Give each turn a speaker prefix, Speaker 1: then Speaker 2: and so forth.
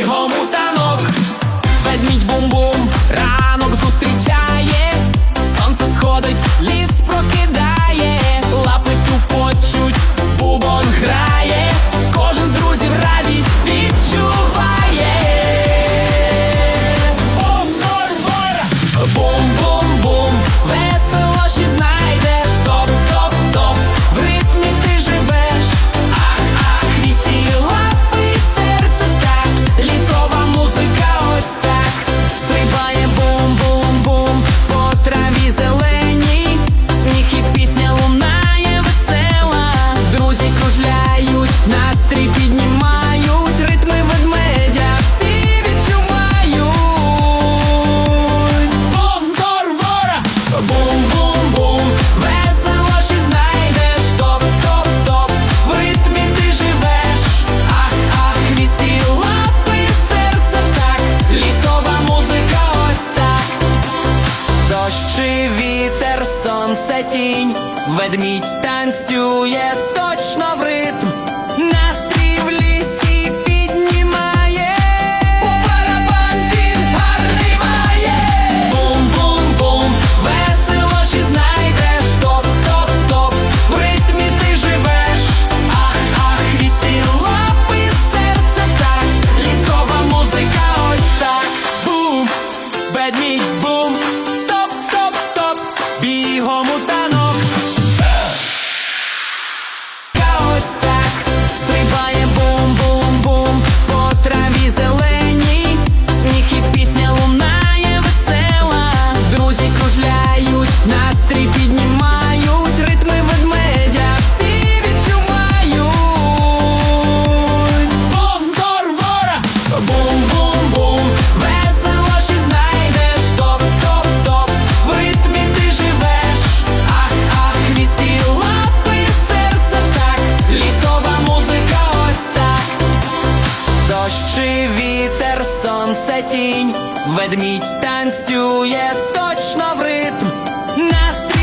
Speaker 1: home with вітер, сонце, тінь, ведмідь танцює точно в ритм. тінь, ведмідь танцює точно в ритм. Настрій